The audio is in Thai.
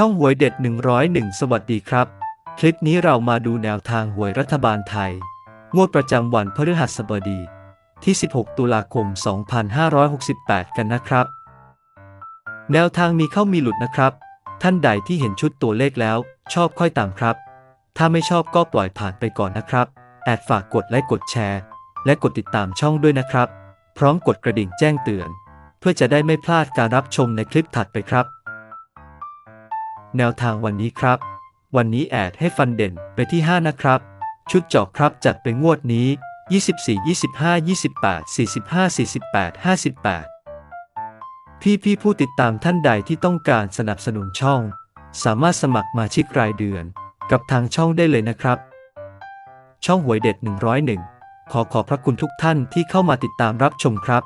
ช่องหวยเด็ด 101 สวัสดีครับ คลิปนี้เรามาดูแนวทางหวยรัฐบาลไทย งวดประจำวันพฤหัสบดี ที่ 16 ตุลาคม 2568 กันนะครับ แนวทางมีเข้ามีหลุดนะครับ ท่านใดที่เห็นชุดตัวเลขแล้ว ชอบค่อยตามครับ ถ้าไม่ชอบก็ปล่อยผ่านไปก่อนนะครับ แอดฝากกดไลค์กดแชร์ และกดติดตามช่องด้วยนะครับ พร้อมกดกระดิ่งแจ้งเตือน เพื่อจะได้ไม่พลาดการรับชมในคลิปถัดไปครับ แนวทางวันนี้ครับ วันนี้แอดให้ฟันเด่นไปที่ 5 นะครับ ชุดเจาะครับจัดเป็นงวดนี้ 24 25 28 45 48 58 พี่พี่ผู้ติดตามท่านใดที่ต้องการสนับสนุนช่อง สามารถสมัครมาชิกรายเดือนกับทางช่องได้เลยนะครับ ช่องหวยเด็ด 101 ขอขอบพระคุณทุกท่านที่เข้ามาติดตามรับชมครับ